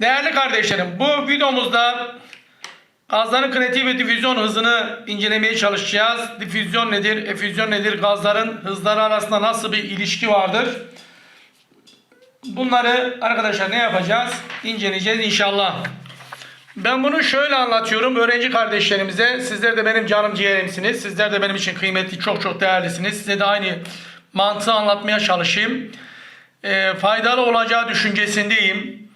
Değerli kardeşlerim bu videomuzda gazların kinetik ve difüzyon hızını incelemeye çalışacağız. Difüzyon nedir, efüzyon nedir, gazların hızları arasında nasıl bir ilişki vardır? Bunları arkadaşlar ne yapacağız? İnceleyeceğiz inşallah. Ben bunu şöyle anlatıyorum öğrenci kardeşlerimize. Sizler de benim canım ciğerimsiniz. Sizler de benim için kıymetli, çok çok değerlisiniz. Size de aynı mantığı anlatmaya çalışayım. Ee, faydalı olacağı düşüncesindeyim.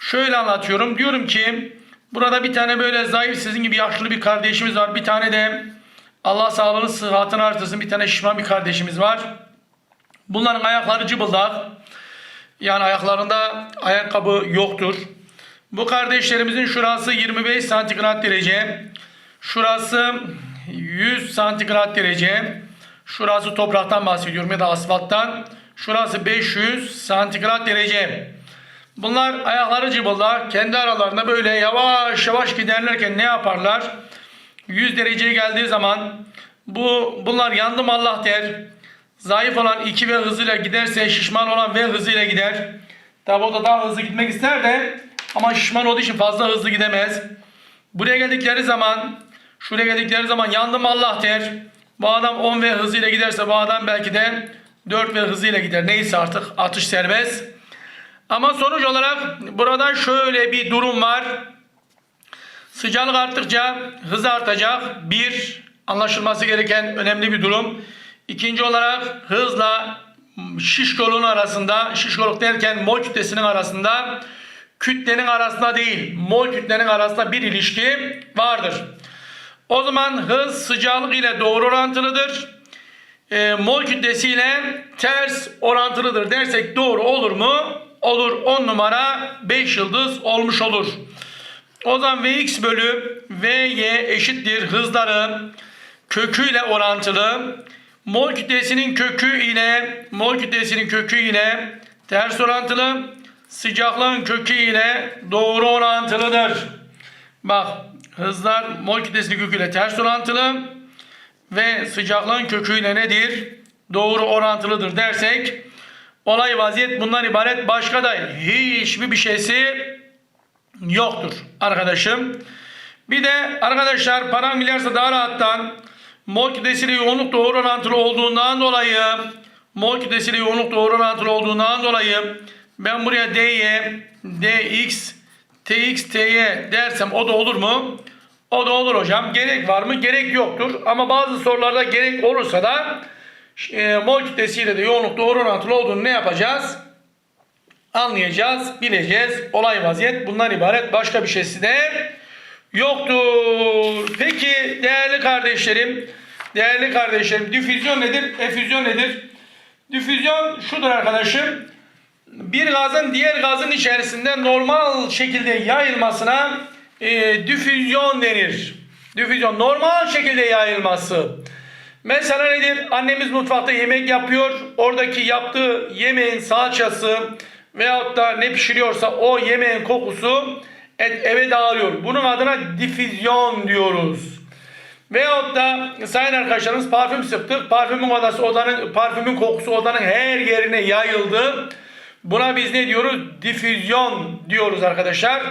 Şöyle anlatıyorum. Diyorum ki burada bir tane böyle zayıf sizin gibi yaşlı bir kardeşimiz var. Bir tane de Allah sağlığını sıhhatini artırsın. Bir tane şişman bir kardeşimiz var. Bunların ayakları cıbıldak. Yani ayaklarında ayakkabı yoktur. Bu kardeşlerimizin şurası 25 santigrat derece. Şurası 100 santigrat derece. Şurası topraktan bahsediyorum ya da asfalttan. Şurası 500 santigrat derece. Bunlar ayakları cıbıldak. Kendi aralarında böyle yavaş yavaş giderlerken ne yaparlar? 100 dereceye geldiği zaman bu bunlar yandım Allah der. Zayıf olan 2 ve hızıyla giderse şişman olan V hızıyla gider. Tabi o da daha hızlı gitmek ister de ama şişman olduğu için fazla hızlı gidemez. Buraya geldikleri zaman şuraya geldikleri zaman yandım Allah der. Bu adam 10 V hızıyla giderse bu adam belki de 4 V hızıyla gider. Neyse artık atış serbest. Ama sonuç olarak burada şöyle bir durum var. Sıcaklık arttıkça hız artacak. Bir, anlaşılması gereken önemli bir durum. İkinci olarak hızla şişkolun arasında, şişkoluk derken mol kütlesinin arasında, kütlenin arasında değil, mol kütlenin arasında bir ilişki vardır. O zaman hız sıcaklık ile doğru orantılıdır. E, mol kütlesiyle ters orantılıdır dersek doğru olur mu? Olur. 10 numara 5 yıldız olmuş olur. O zaman Vx bölü Vy eşittir hızları köküyle orantılı. Mol kütlesinin kökü ile mol kütlesinin kökü ile ters orantılı. Sıcaklığın kökü ile doğru orantılıdır. Bak hızlar mol kütlesinin köküyle ters orantılı ve sıcaklığın köküyle nedir? Doğru orantılıdır dersek olay vaziyet bundan ibaret başka da hiçbir bir şeysi yoktur arkadaşım. Bir de arkadaşlar param milyarsa daha rahattan mol kütlesiyle yoğunluk doğru orantılı olduğundan dolayı mol kütlesiyle yoğunluk doğru orantılı olduğundan dolayı ben buraya D'ye Dx Tx Ty dersem o da olur mu? O da olur hocam. Gerek var mı? Gerek yoktur. Ama bazı sorularda gerek olursa da e, mol kütlesiyle de yoğunluk doğru orantılı olduğunu ne yapacağız? Anlayacağız, bileceğiz. Olay vaziyet bundan ibaret. Başka bir şeysi de yoktur. Peki değerli kardeşlerim, değerli kardeşlerim difüzyon nedir? Efüzyon nedir? Difüzyon şudur arkadaşım. Bir gazın diğer gazın içerisinde normal şekilde yayılmasına e, difüzyon denir. Difüzyon normal şekilde yayılması. Mesela nedir? Annemiz mutfakta yemek yapıyor. Oradaki yaptığı yemeğin salçası veyahut da ne pişiriyorsa o yemeğin kokusu et, eve dağılıyor. Bunun adına difüzyon diyoruz. Veyahut da sayın arkadaşlarımız parfüm sıktık. Parfümün odası odanın parfümün kokusu odanın her yerine yayıldı. Buna biz ne diyoruz? Difüzyon diyoruz arkadaşlar.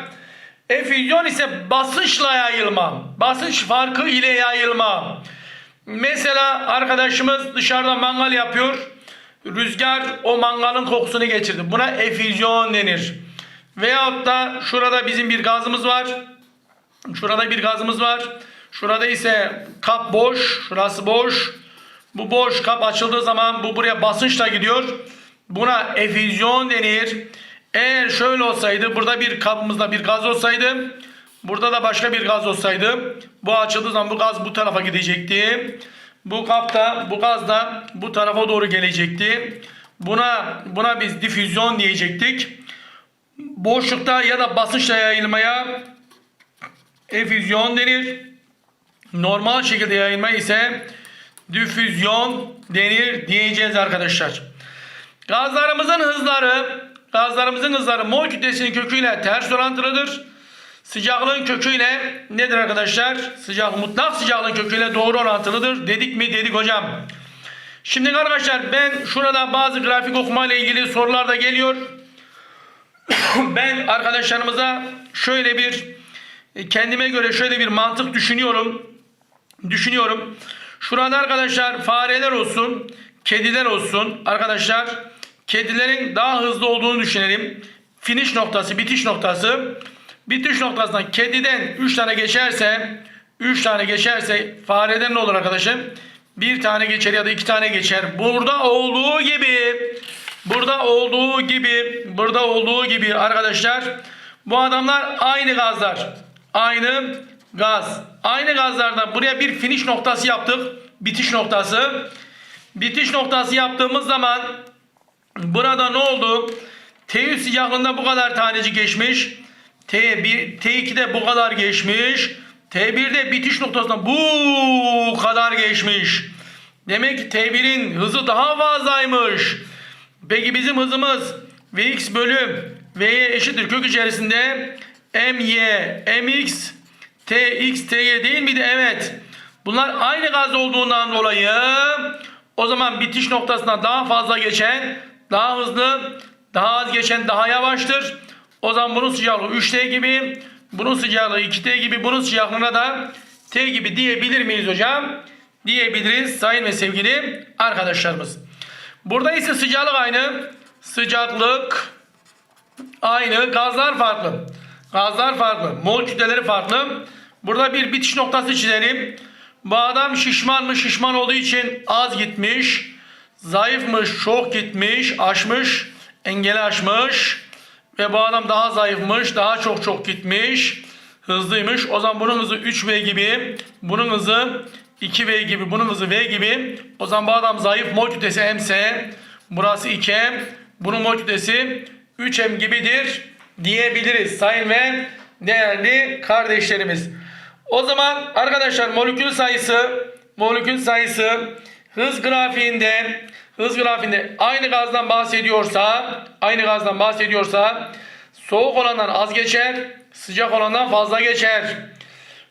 Efüzyon ise basınçla yayılma. Basınç farkı ile yayılma. Mesela arkadaşımız dışarıda mangal yapıyor. Rüzgar o mangalın kokusunu geçirdi. Buna efüzyon denir. Veyahut da şurada bizim bir gazımız var. Şurada bir gazımız var. Şurada ise kap boş. Şurası boş. Bu boş kap açıldığı zaman bu buraya basınçla gidiyor. Buna efüzyon denir. Eğer şöyle olsaydı burada bir kabımızda bir gaz olsaydı burada da başka bir gaz olsaydı bu açıldığı zaman bu gaz bu tarafa gidecekti. Bu kapta bu gaz da bu tarafa doğru gelecekti. Buna buna biz difüzyon diyecektik. Boşlukta ya da basınçla yayılmaya efüzyon denir. Normal şekilde yayılma ise difüzyon denir diyeceğiz arkadaşlar. Gazlarımızın hızları Gazlarımızın hızları mol kütlesinin köküyle ters orantılıdır. Sıcaklığın köküyle nedir arkadaşlar? Sıcak, mutlak sıcaklığın köküyle doğru orantılıdır. Dedik mi? Dedik hocam. Şimdi arkadaşlar ben şurada bazı grafik okuma ile ilgili sorular da geliyor. ben arkadaşlarımıza şöyle bir kendime göre şöyle bir mantık düşünüyorum. Düşünüyorum. Şurada arkadaşlar fareler olsun, kediler olsun. Arkadaşlar kedilerin daha hızlı olduğunu düşünelim. Finish noktası, bitiş noktası. Bitiş noktasından kediden 3 tane geçerse 3 tane geçerse fareden ne olur arkadaşım? Bir tane geçer ya da iki tane geçer. Burada olduğu gibi burada olduğu gibi burada olduğu gibi arkadaşlar bu adamlar aynı gazlar. Aynı gaz. Aynı gazlardan buraya bir finish noktası yaptık. Bitiş noktası. Bitiş noktası yaptığımız zaman burada ne oldu? T3 sıcaklığında bu kadar tanecik geçmiş. T1, T2'de bu kadar geçmiş. T1'de bitiş noktasında bu kadar geçmiş. Demek ki T1'in hızı daha fazlaymış. Peki bizim hızımız Vx bölü V'ye eşittir. Kök içerisinde My, Mx, Tx, Ty değil miydi? Evet. Bunlar aynı gaz olduğundan dolayı o zaman bitiş noktasına daha fazla geçen, daha hızlı, daha az geçen daha yavaştır. O zaman bunun sıcaklığı 3T gibi, bunun sıcaklığı 2T gibi, bunun sıcaklığına da T gibi diyebilir miyiz hocam? Diyebiliriz sayın ve sevgili arkadaşlarımız. Burada ise sıcaklık aynı. Sıcaklık aynı. Gazlar farklı. Gazlar farklı. Mol kütleleri farklı. Burada bir bitiş noktası çizelim. Bu adam şişman mı? Şişman olduğu için az gitmiş. Zayıfmış, çok gitmiş, aşmış, engeli aşmış. Ve bu adam daha zayıfmış, daha çok çok gitmiş. Hızlıymış. O zaman bunun hızı 3V gibi, bunun hızı 2V gibi, bunun hızı V gibi. O zaman bu adam zayıf. Mol kütlesi MC. Burası 2M. Bunun mol kütlesi 3M gibidir diyebiliriz sayın ve değerli kardeşlerimiz. O zaman arkadaşlar molekül sayısı molekül sayısı hız grafiğinde hız grafiğinde aynı gazdan bahsediyorsa aynı gazdan bahsediyorsa soğuk olandan az geçer, sıcak olandan fazla geçer.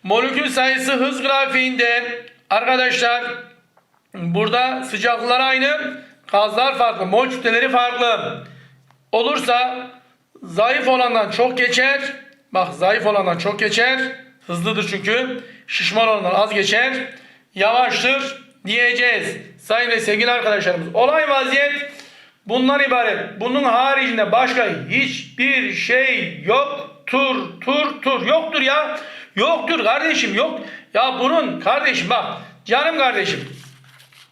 Molekül sayısı hız grafiğinde arkadaşlar burada sıcaklıklar aynı, gazlar farklı, mol kütleleri farklı. Olursa zayıf olandan çok geçer. Bak zayıf olandan çok geçer. Hızlıdır çünkü. Şişman olandan az geçer. Yavaştır diyeceğiz. Sayın ve sevgili arkadaşlarımız. Olay vaziyet bundan ibaret. Bunun haricinde başka hiçbir şey yoktur. Tur tur yoktur ya. Yoktur kardeşim yok. Ya bunun kardeşim bak canım kardeşim.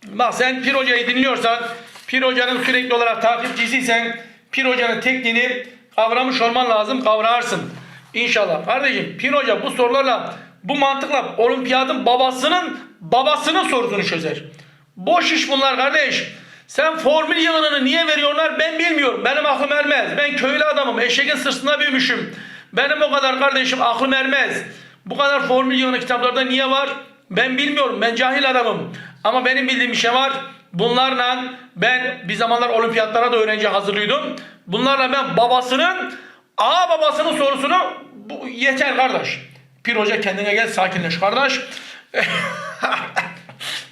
Bak sen Pir Hoca'yı dinliyorsan Pir Hoca'nın sürekli olarak takipçisiysen Pir Hoca'nın tekniğini kavramış olman lazım kavrarsın. İnşallah. Kardeşim Pir Hoca bu sorularla bu mantıkla olimpiyatın babasının babasının sorusunu çözer. Boş iş bunlar kardeş. Sen formül yılını niye veriyorlar ben bilmiyorum. Benim aklım ermez. Ben köylü adamım. Eşeğin sırtında büyümüşüm. Benim o kadar kardeşim aklım ermez. Bu kadar formül yığını kitaplarda niye var? Ben bilmiyorum. Ben cahil adamım. Ama benim bildiğim bir şey var. Bunlarla ben bir zamanlar olimpiyatlara da öğrenci hazırlıyordum. Bunlarla ben babasının A babasının sorusunu bu, yeter kardeş. Pir Hoca kendine gel sakinleş kardeş.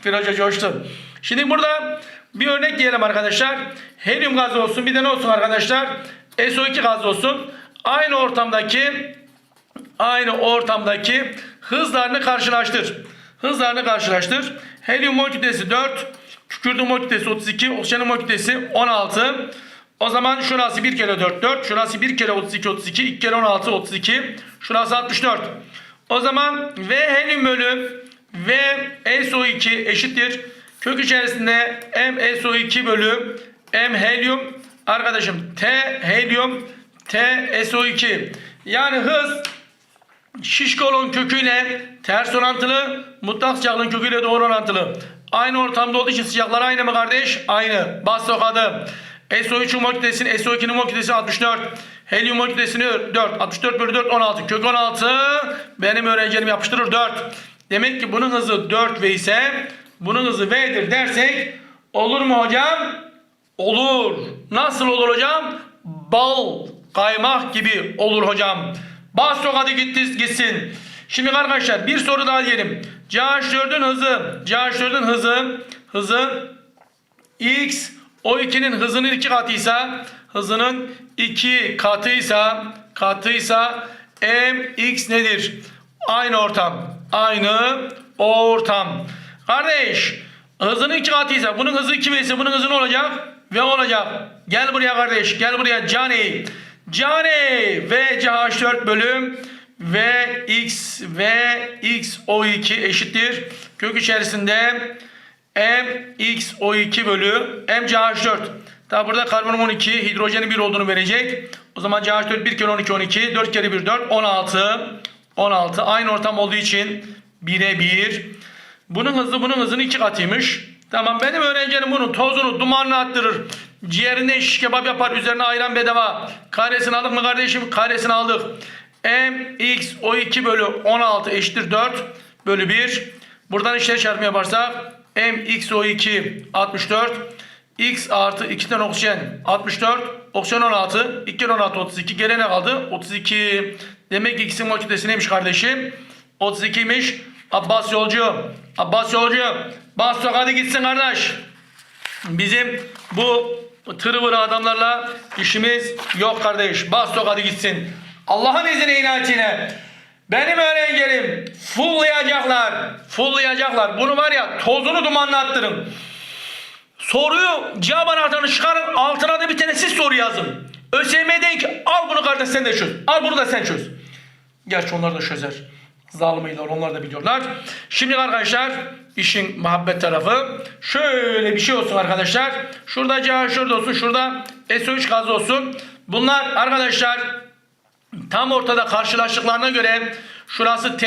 Pir Hoca coştu. Şimdi burada bir örnek diyelim arkadaşlar. Helyum gazı olsun bir de ne olsun arkadaşlar? SO2 gazı olsun. Aynı ortamdaki aynı ortamdaki hızlarını karşılaştır. Hızlarını karşılaştır. Helyum mol kütlesi 4, kükürdü mol kütlesi 32, oksijenin mol kütlesi 16. O zaman şurası 1 kere 4 4, şurası 1 kere 32 32, 2 kere 16 32, şurası 64. O zaman V helyum bölü V SO2 eşittir. Kök içerisinde M SO2 bölü M helyum arkadaşım T helyum T SO2 yani hız şişkolon köküyle ters orantılı, mutlak sıcaklığın köküyle doğru orantılı. Aynı ortamda olduğu için sıcaklar aynı mı kardeş? Aynı. Bas sokadı. SO3'ün mol kütlesini, SO2'nin mol kütlesi 64. Helyum mol kütlesini 4. 64 bölü 4 16. Kök 16 benim öğrencilerim yapıştırır 4. Demek ki bunun hızı 4 V ise bunun hızı V'dir dersek olur mu hocam? Olur. Nasıl olur hocam? Bal, kaymak gibi olur hocam. Bas yok hadi gitti, gitsin. Şimdi arkadaşlar bir soru daha diyelim. CH4'ün hızı, CH4'ün hızı, hızı X o2'nin hızının iki katıysa hızının 2 katıysa katıysa mx nedir? Aynı ortam. Aynı ortam. Kardeş hızının 2 katıysa bunun hızı 2 ise bunun hızı ne olacak? V olacak. Gel buraya kardeş. Gel buraya Cani. Cani V CH4 bölüm V x V x O2 eşittir. Kök içerisinde M x O2 bölü M CH4. Tabi burada karbonum 12, hidrojenin 1 olduğunu verecek. O zaman CH4 1 kere 12 12, 4 kere 1 4 16. 16 aynı ortam olduğu için 1'e 1. Bunun hızı bunun hızının 2 katıymış. Tamam benim öğrencim bunun tozunu dumanını attırır. Ciğerinden şiş kebap yapar üzerine ayran bedava. Karesini aldık mı kardeşim? Karesini aldık. M x O2 bölü 16 eşittir 4 bölü 1. Buradan işler çarpma yaparsak M x O2 64 X artı 2 tane oksijen 64 oksijen 16 2 kere 16 32 gene ne kaldı 32 demek ki x'in mol neymiş kardeşim? 32'ymiş Abbas yolcu. Abbas yolcu. Bas sok hadi gitsin kardeş. Bizim bu tırıvırı adamlarla işimiz yok kardeş. Bas sok hadi gitsin. Allah'ın izniyle inayetiyle. Benim öğrencilerim fulllayacaklar fulllayacaklar bunu var ya tozunu dumanla attırın. Soruyu cevap anahtarını çıkarın altına da bir tane siz soru yazın. ÖSYM deyin ki al bunu kardeş sen de çöz. Al bunu da sen çöz. Gerçi onlar da çözer. Zalimiler onlar da biliyorlar. Şimdi arkadaşlar işin muhabbet tarafı şöyle bir şey olsun arkadaşlar. Şurada CH4 olsun şurada SO3 gazı olsun. Bunlar arkadaşlar tam ortada karşılaştıklarına göre şurası T,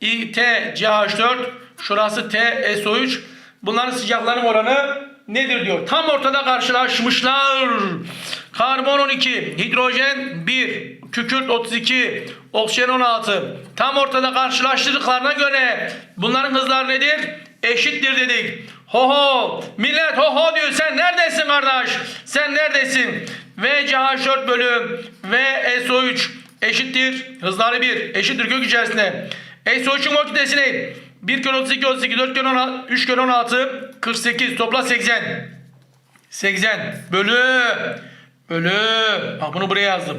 I, T, CH4 şurası T, SO3 bunların sıcaklarının oranı nedir diyor. Tam ortada karşılaşmışlar. Karbon 12, hidrojen 1, kükürt 32, oksijen 16. Tam ortada karşılaştırdıklarına göre bunların hızları nedir? Eşittir dedik. Ho ho millet ho ho diyor sen neredesin kardeş? Sen neredesin? VCH4 bölü VSO3 eşittir. Hızları 1 eşittir kök içerisinde. SO3'ün mol kütlesi ne? 1 kere 32 32 4 kere 16 3 kere 16 48 topla 80. 80 bölü bölü bak bunu buraya yazdım.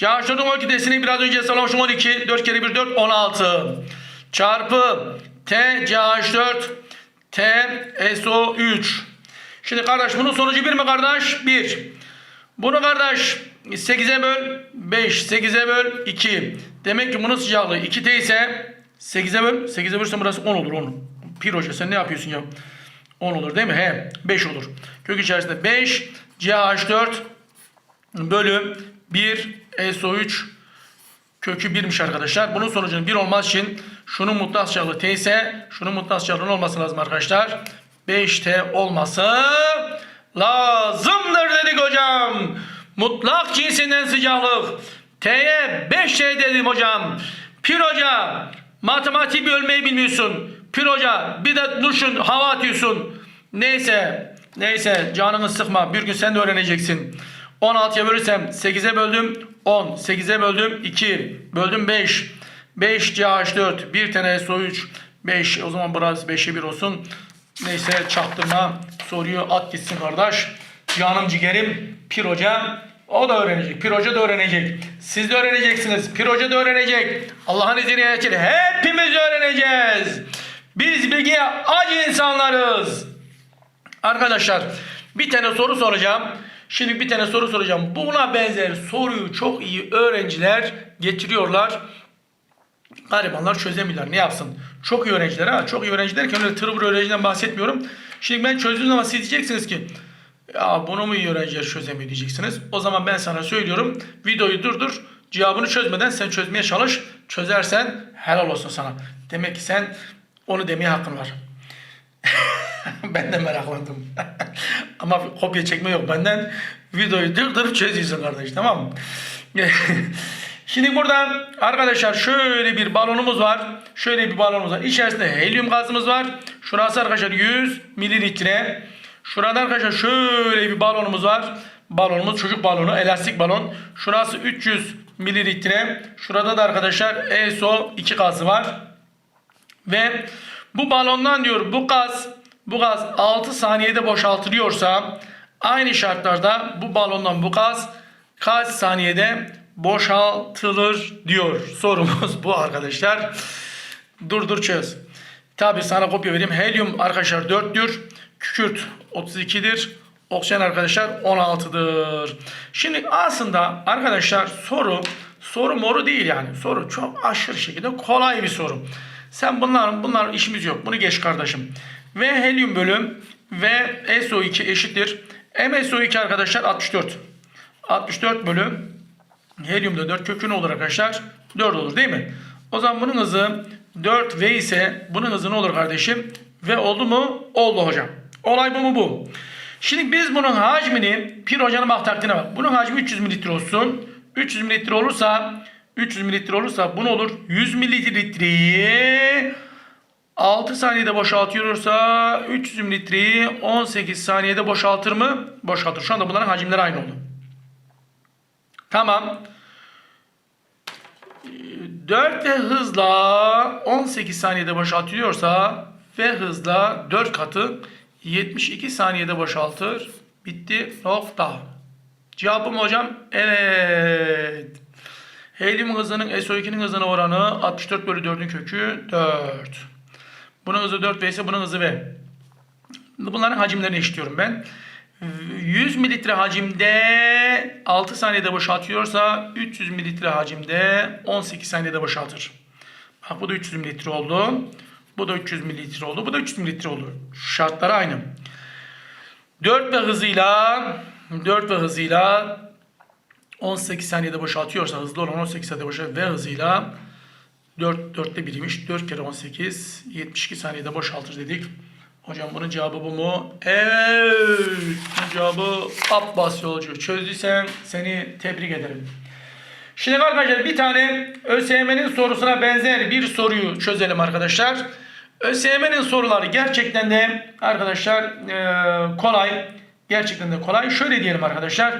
CH4'ün mol kütlesini biraz önce hesaplamışım 12 4 kere 1 4 16 çarpı T CH4 T SO3 Şimdi kardeş bunun sonucu 1 mi kardeş? 1. Bunu kardeş 8'e böl 5 8'e böl 2. Demek ki bunun sıcaklığı 2T ise 8'e böl 8'e bölürsen burası 10 olur 10. Pir hoca sen ne yapıyorsun ya? 10 olur değil mi? He 5 olur. Kök içerisinde 5 CH4 bölü 1 SO3 kökü 1'miş arkadaşlar. Bunun sonucunun 1 olması için şunun mutlak sıcaklığı T ise şunun mutlak sıcaklığının olması lazım arkadaşlar. 5T olması lazımdır dedik hocam. Mutlak cinsinden sıcaklık. T'ye 5T dedim hocam. Pir hoca matematiği bölmeyi bilmiyorsun. Pir hoca bir de duşun hava atıyorsun. Neyse neyse canını sıkma bir gün sen de öğreneceksin. 16'ya bölürsem 8'e böldüm 10. 8'e böldüm 2. Böldüm 5. 5 CH4 1 tane SO3 5 o zaman burası 5'e 1 olsun. Neyse çaktırma soruyu at gitsin kardeş. Canım ciğerim Pir hoca o da öğrenecek. Pir hoca da öğrenecek. Siz de öğreneceksiniz. Pir hoca da öğrenecek. Allah'ın izniyle hepimiz öğreneceğiz. Biz bilgiye aç insanlarız. Arkadaşlar bir tane soru soracağım. Şimdi bir tane soru soracağım. Buna benzer soruyu çok iyi öğrenciler getiriyorlar. Garibanlar çözemiyorlar. Ne yapsın? Çok iyi öğrenciler ha. Çok iyi öğrenci derken öyle tırvır öğrenciden bahsetmiyorum. Şimdi ben çözdüğüm zaman siz diyeceksiniz ki ya bunu mu iyi öğrenciler çözemiyor diyeceksiniz. O zaman ben sana söylüyorum. Videoyu durdur. Cevabını çözmeden sen çözmeye çalış. Çözersen helal olsun sana. Demek ki sen onu demeye hakkın var. ben de meraklandım. Ama kopya çekme yok benden. Videoyu durdurup çözüyorsun kardeş tamam mı? Şimdi burada arkadaşlar şöyle bir balonumuz var. Şöyle bir balonumuz var. İçerisinde helyum gazımız var. Şurası arkadaşlar 100 mililitre. Şurada arkadaşlar şöyle bir balonumuz var. Balonumuz çocuk balonu, elastik balon. Şurası 300 mililitre. Şurada da arkadaşlar SO2 gazı var. Ve bu balondan diyor bu gaz bu gaz 6 saniyede boşaltılıyorsa Aynı şartlarda bu balondan bu gaz kaç saniyede boşaltılır diyor. Sorumuz bu arkadaşlar. Dur dur çöz. Tabi sana kopya vereyim. Helyum arkadaşlar 4'tür. Kükürt 32'dir. Oksijen arkadaşlar 16'dır. Şimdi aslında arkadaşlar soru soru moru değil yani. Soru çok aşırı şekilde kolay bir soru. Sen bunların bunların işimiz yok. Bunu geç kardeşim. Ve helyum bölüm ve SO2 eşittir. MSO2 arkadaşlar 64. 64 bölüm helyumda 4 kökün olur arkadaşlar. 4 olur değil mi? O zaman bunun hızı 4 V ise bunun hızı ne olur kardeşim? V oldu mu? Oldu hocam. Olay bu mu bu? Şimdi biz bunun hacmini Pir hocanın bak taktiğine bak. Bunun hacmi 300 mililitre olsun. 300 mililitre olursa 300 mililitre olursa bu ne olur? 100 mililitreyi 6 saniyede boşaltıyorsa 300 mililitreyi 18 saniyede boşaltır mı? Boşaltır. Şu anda bunların hacimleri aynı oldu. Tamam. 4 ve hızla 18 saniyede boşaltıyorsa ve hızla 4 katı 72 saniyede boşaltır. Bitti. Nokta. Cevabım hocam evet. Helyum hızının SO2'nin hızına oranı 64 bölü 4'ün kökü 4. Bunun hızı 4 V ise bunun hızı V. Bunların hacimlerini eşitliyorum ben. 100 mililitre hacimde 6 saniyede boşaltıyorsa 300 mililitre hacimde 18 saniyede boşaltır. Bak bu da 300 mililitre oldu. Bu da 300 mililitre oldu. Bu da 300 mililitre oldu. Şartları aynı. 4 ve hızıyla 4 ve hızıyla 18 saniyede boşaltıyorsa hızlı olan 18 saniyede boşaltıyor ve hızıyla 4 4'te biriymiş. 4 kere 18 72 saniyede boşaltır dedik. Hocam bunun cevabı bu mu? Evet. Bunun cevabı Abbas yolcu. Çözdüysen seni tebrik ederim. Şimdi arkadaşlar bir tane ÖSYM'nin sorusuna benzer bir soruyu çözelim arkadaşlar. ÖSYM'nin soruları gerçekten de arkadaşlar eee, kolay. Gerçekten de kolay. Şöyle diyelim arkadaşlar.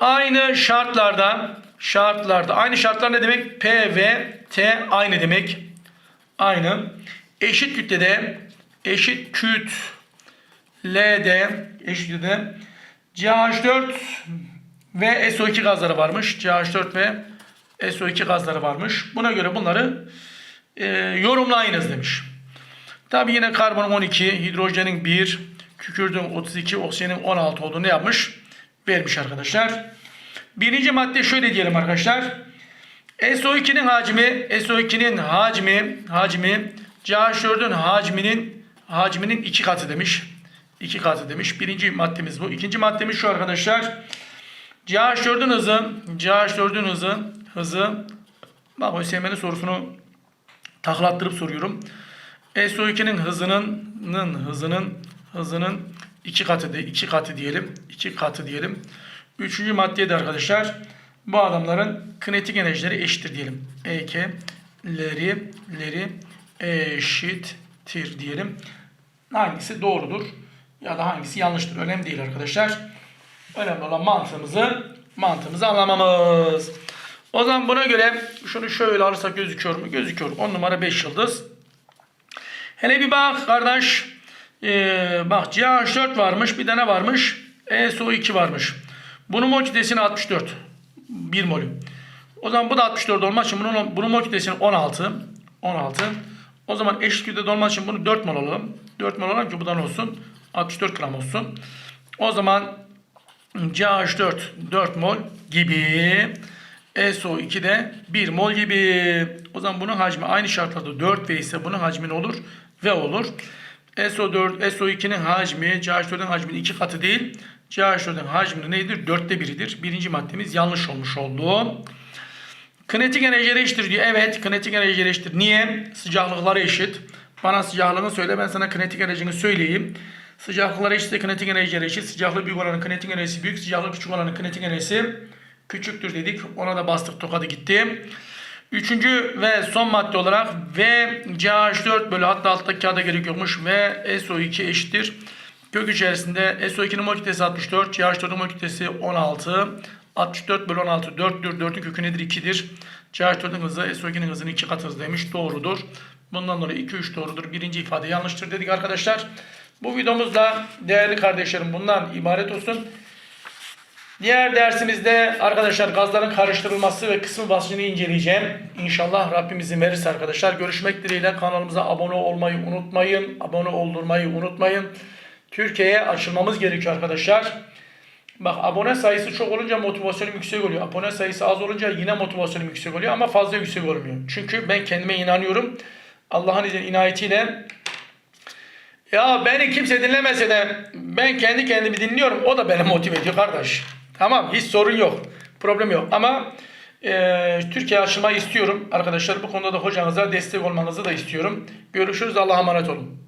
Aynı şartlarda şartlarda aynı şartlar ne demek? P ve T aynı demek. Aynı. Eşit kütlede eşit küt L'de eşit kütlede CH4 ve SO2 gazları varmış. CH4 ve SO2 gazları varmış. Buna göre bunları e, yorumlayınız demiş. Tabi yine karbonun 12, hidrojenin 1, kükürdün 32, oksijenin 16 olduğunu yapmış? Vermiş arkadaşlar. Birinci madde şöyle diyelim arkadaşlar. SO2'nin hacmi, SO2'nin hacmi, hacmi CH4'ün hacminin hacminin iki katı demiş. İki katı demiş. Birinci maddemiz bu. İkinci maddemiz şu arkadaşlar. CH4'ün hızı, CH4'ün hızı, hızı bak ÖSYM'nin sorusunu taklattırıp soruyorum. SO2'nin hızının nın, hızının hızının iki katı iki katı diyelim. iki katı diyelim. Üçüncü maddeye de arkadaşlar bu adamların kinetik enerjileri eşittir diyelim. EK'leri leri eşittir diyelim. Hangisi doğrudur ya da hangisi yanlıştır önemli değil arkadaşlar. Önemli olan mantığımızı mantığımızı anlamamız. O zaman buna göre şunu şöyle alırsak gözüküyor mu? Gözüküyor. 10 numara 5 yıldız. Hele bir bak kardeş. Ee, bak CH4 varmış. Bir de ne varmış? SO2 varmış. Bunun mol kütlesini 64. 1 molü. O zaman bu da 64 olmak için bunun, bunun mol kütlesini 16. 16. O zaman eşit kütlede olmak için bunu 4 mol alalım. 4 mol alalım ki bu da olsun? 64 gram olsun. O zaman CH4 4 mol gibi. SO2 de 1 mol gibi. O zaman bunun hacmi aynı şartlarda 4 V ise bunun hacmi ne olur? V olur. SO4, SO2'nin hacmi CH4'ün hacminin 2 katı değil. CH4'ün hacmi nedir? 4'te 1'idir. Birinci maddemiz yanlış olmuş oldu. Kinetik enerjileri eşittir diyor. Evet kinetik enerjileri eşittir. Niye? Sıcaklıkları eşit. Bana sıcaklığını söyle ben sana kinetik enerjini söyleyeyim. Sıcaklıkları eşitse kinetik enerjileri eşit. Sıcaklığı büyük olanın kinetik enerjisi büyük. Sıcaklığı küçük olanın kinetik enerjisi küçüktür dedik. Ona da bastık tokadı gitti. Üçüncü ve son madde olarak V CH4 bölü hatta alttaki kağıda gerek yokmuş. V SO2 eşittir. Kök içerisinde SO2'nin mol kütlesi 64. CH4'ün mol kütlesi 16. 64 bölü 16 4'tür. 4'ün kökü nedir? 2'dir. CH4'ün hızı SO2'nin hızının 2 katı hızı demiş. Doğrudur. Bundan dolayı 2 3 doğrudur. Birinci ifade yanlıştır dedik arkadaşlar. Bu videomuz da değerli kardeşlerim bundan ibaret olsun. Diğer dersimizde arkadaşlar gazların karıştırılması ve kısmı basıncını inceleyeceğim. İnşallah Rabbim izin verirse arkadaşlar. Görüşmek dileğiyle kanalımıza abone olmayı unutmayın. Abone oldurmayı unutmayın. Türkiye'ye açılmamız gerekiyor arkadaşlar. Bak abone sayısı çok olunca motivasyonum yüksek oluyor. Abone sayısı az olunca yine motivasyonum yüksek oluyor ama fazla yüksek olmuyor. Çünkü ben kendime inanıyorum. Allah'ın izniyle inayetiyle ya beni kimse dinlemese de ben kendi kendimi dinliyorum. O da beni motive ediyor kardeş. Tamam hiç sorun yok. Problem yok. Ama e, Türkiye açılmayı istiyorum. Arkadaşlar bu konuda da hocanıza destek olmanızı da istiyorum. Görüşürüz. Allah'a emanet olun.